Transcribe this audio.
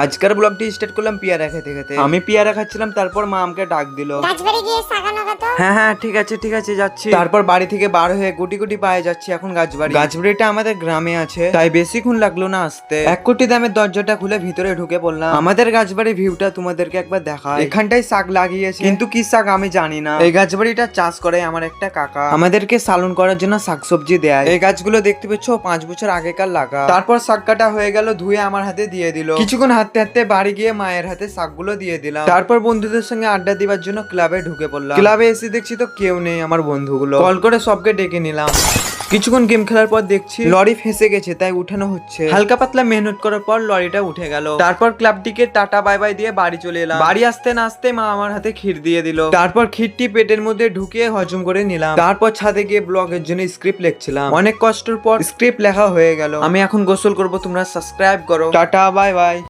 আজকের ব্লগটি স্টার্ট করলাম পিয়ারা খেতে খেতে। আমি পিয়ারা খাচ্ছিলাম তারপর মা আমাকে ডাক দিল। গাছবাড়ি গিয়ে সাগানো হ্যাঁ হ্যাঁ ঠিক আছে ঠিক আছে যাচ্ছি। তারপর বাড়ি থেকে বার হয়ে গুটি গুটি পায়ে যাচ্ছি এখন গাছবাড়ি। গাছবাড়িটা আমাদের গ্রামে আছে তাই বেশিক্ষণ লাগল না আসতে। এক কোটি দামের দরজাটা খুলে ভিতরে ঢুকে পড়লাম। আমাদের গাছবাড়ির ভিউটা তোমাদেরকে একবার দেখা এখানটাই শাক লাগিয়েছে। কিন্তু কি শাক আমি জানি না। এই গাছবাড়িটা চাষ করে আমার একটা কাকা। আমাদেরকে সালন করার জন্য শাকসবজি দেয়। এই গাছগুলো দেখতে পেছো পাঁচ বছর আগেকার লাগা। তারপর শাক কাটা হয়ে গেল ধুয়ে আমার হাতে দিয়ে দিল। কিছুক্ষণ হাতে হাতে বাড়ি গিয়ে মায়ের হাতে শাকগুলো দিয়ে দিলাম। তারপর বন্ধুদের সঙ্গে আড্ডা দিবার জন্য ক্লাবে ঢুকে পড়লাম। ক্লাবে এসে দেখছি তো কেউ নেই, আমার বন্ধুগুলো। কল করে সবকে ডেকে নিলাম। কিছুক্ষণ গেম খেলার পর দেখছি লরি ফেসে গেছে, তাই উঠানো হচ্ছে। হালকা পাতলা মেহনত করার পর লরিটা উঠে গেল। তারপর ক্লাবটিকে টাটা, বাই বাই দিয়ে বাড়ি চলে এলাম। বাড়ি আসতে না আসতে মা আমার হাতে ক্ষীর দিয়ে দিল। তারপর ক্ষীরটি পেটের মধ্যে ঢুকিয়ে হজম করে নিলাম। তারপর ছাদে গিয়ে ব্লগের জন্য স্ক্রিপ্ট লিখছিলাম। অনেক কষ্টের পর স্ক্রিপ্ট লেখা হয়ে গেল। আমি এখন গোসল করব, তোমরা সাবস্ক্রাইব করো। টাটা, বাই বাই।